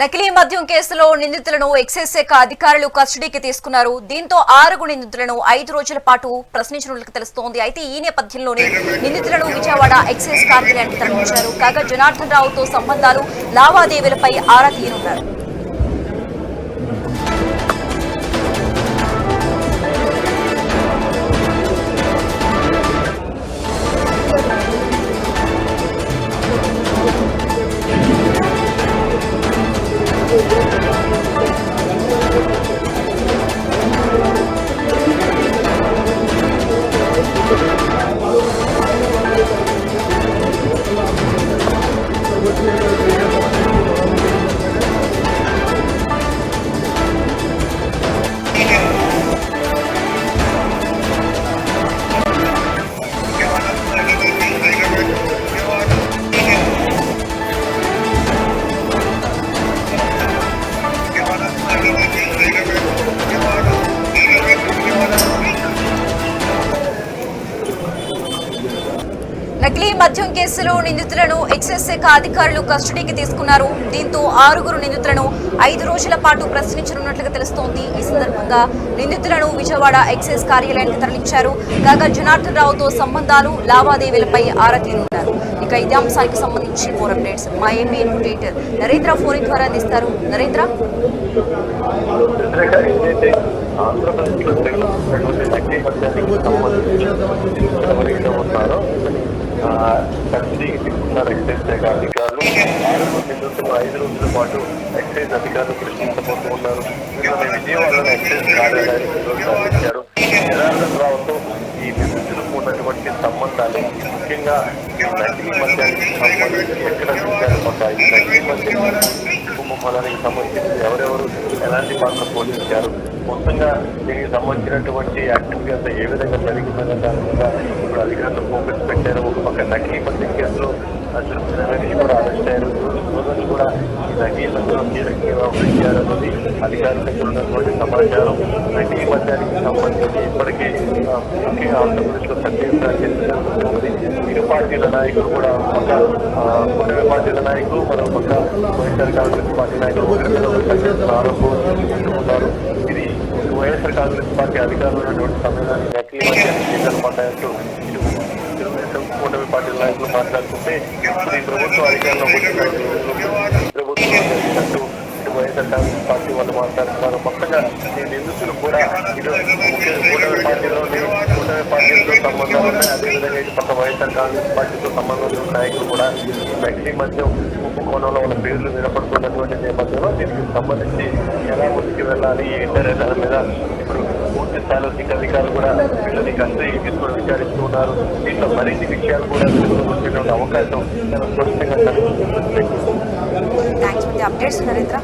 నకిలీ మద్యం కేసులో నిందితులను ఎక్సైజ్ శాఖ అధికారులు కస్టడీకి తీసుకున్నారు. దీంతో ఆరుగు నిందితులను ఐదు రోజుల పాటు ప్రశ్నించినట్లు తెలుస్తోంది. అయితే ఈ నేపథ్యంలోనే నిందితులను విజయవాడ ఎక్సైజ్ కార్యాలయానికి తరలించారు. కాగా జనార్దన్ రావుతో సంబంధాలు లావాదేవీలపై ఆరా తీయనున్నారు. మద్యం కేసులో నిందితులను ఎక్సైజ్ శాఖ అధికారులు కస్టడీకి తీసుకున్నారు. దీంతో ఆరుగురు నిందితులను ఐదు రోజుల పాటు ప్రశ్నించనున్నట్లుగా తెలుస్తోంది. ఈ సందర్భంగా నిందితులను విజయవాడ ఎక్సైజ్ కార్యాలయానికి తరలించారు. కాగా జనార్దన్ రావుతో సంబంధాలు లావాదేవీలపై ఆరా తీరున్నారు. ఇక ఇదే అంశానికి సంబంధించి ఫోర్ అప్డేట్స్. మా ఏపీ ఎడ్యుకేటర్ నరేంద్ర ఫోన్ ద్వారా అందిస్తారు. నరేంద్ర? అధికారులు ఐదు రోజుల పాటు ఎక్సైజ్ అధికారులు విజయవాడలో ఎక్సైజ్ ఈ విద్యుత్ సంబంధాలు ముఖ్యంగా నకిలీ మద్యానికి సంబంధించి ఎక్కడ చూశారు కొంత ఈ నకిలీ సంబంధించి ఎవరెవరు ఎలాంటి పాత్ర పోషించారు మొత్తంగా దీనికి సంబంధించినటువంటి యాక్టివిటీ అంతా ఏ విధంగా జరిగిందనే దాని మీద ఇప్పుడు అధికారులు ఫోకస్ పెట్టారు. ఒక పక్క నకిలీ మద్యం కేసులో అసలు రమేష్ కూడా అరెస్ట్ అయ్యారు సోదరులు కూడా ఈ నకిలీ మద్యం కీలకంగా వ్యవహరించారు అనేది అధికారుల దగ్గర ఉన్నటువంటి సమాచారం నకిలీ మద్యానికి సంబంధించి ఇప్పటికే ఆ, ముఖ్యంగా ఆంధ్రప్రదేశ్లో సత్యంగా ఉంది ఇరు పార్టీల నాయకులు కూడా ఒక కొన్ని పార్టీల నాయకులు మరో పక్క వైఎస్ఆర్ కాంగ్రెస్ పార్టీ నాయకులు ఒకరి మీద ఒకరు కట్టేస్తున్న ఆరోపణలు చేస్తున్నారు ఇది వైఎస్ఆర్ కాంగ్రెస్ పార్టీ అధికారంలో ఉన్నటువంటి సమయాన్ని నకిలీ మద్యాన్ని కేంద్రం పడ్డాయంటూ ఇటు తెలుగుదేశం కూటమి పార్టీ నాయకులు మాట్లాడుతుంటే ఇప్పుడు ఈ ప్రభుత్వం అధికారంలోకి వచ్చిన ప్రభుత్వం జరిగినట్టు ఇటు వైఎస్ఆర్ కాంగ్రెస్ పార్టీ వాళ్ళు మాట్లాడుతున్నారు. మొత్తంగా ఈ నిందితులు కూడా ఇటు కూటమి పార్టీలోని కూటమి పార్టీలతో సంబంధాలు ఉన్నాయి. అదేవిధంగా ఇటు పక్క వైఎస్ఆర్ కాంగ్రెస్ పార్టీతో సంబంధం ఉన్న నాయకులు కూడా వ్యక్తి మధ్య కోణంలో ఉన్న పేర్లు వినపడుతున్నటువంటి నేపథ్యంలో దీనికి సంబంధించి ఎలా ముందుకు వెళ్ళాలి ఏంటనే దాని మీద ఇప్పుడు పూర్తి స్థాయిలో సిక్ అధికారులు కూడా వీళ్ళని కస్టడీ తీసుకొని విచారిస్తూ ఉన్నారు. దీంట్లో మరిన్ని విషయాలు కూడా వెలుగులోకి అవకాశం చాలా స్పష్టంగా కనిపిస్తుంది. Thanks टाइम्समध्ये updates Narendra